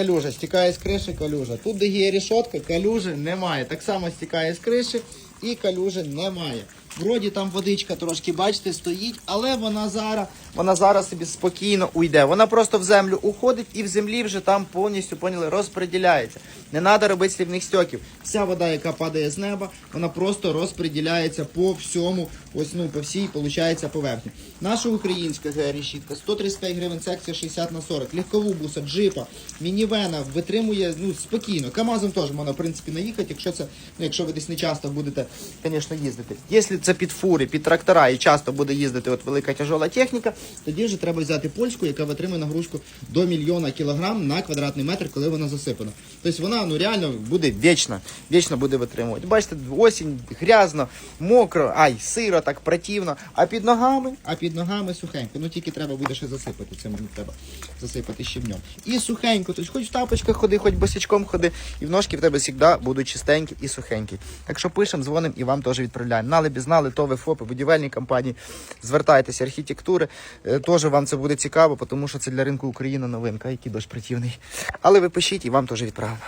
калюжа, стікає з криші калюжа. Тут, де є рішотка, калюжі немає. Так само стікає з криші і калюжі немає. Вроді там водичка трошки, бачите, стоїть, але вона зараз, вона зараз собі спокійно уйде. Вона просто в землю уходить і в землі вже там повністю поняли, розподіляється. Не треба робити слівних стьоків. Вся вода, яка падає з неба, вона просто розподіляється по всьому, ось ну по всій, виходить, поверхні. Наша українська решітка 135 гривень, секція 60 на 40. Легкову буса, джипа, мінівена витримує ну спокійно. Камазом теж можна в принципі наїхати, якщо це, ну якщо ви десь не часто будете, звісно, їздити. Якщо це під фури, під трактора і часто буде їздити от велика тяжола техніка, тоді вже треба взяти польську, яка витримує нагрузку до мільйона кілограм на квадратний метр, коли вона засипана. Тобто вона ну реально буде вічно, вічно буде витримувати. Бачите, осінь, грязно, мокро, ай, сиро, так противно. А під ногами, а під ногами сухенько. Ну тільки треба буде ще засипати. Це мені треба засипати щебнем. І сухенько, тобто хоч в тапочках ходи, хоч босячком ходи, і в ножки в тебе завжди будуть чистенькі і сухенькі. Так що пишемо, дзвонимо і вам теж відправляємо. Налебі знали, то ви ФОПи, будівельні компанії. Звертайтеся, архітектури. Е, Теж вам це буде цікаво, тому що це для ринку України новинка, який дощ противний. Але ви пишіть і вам теж відправимо.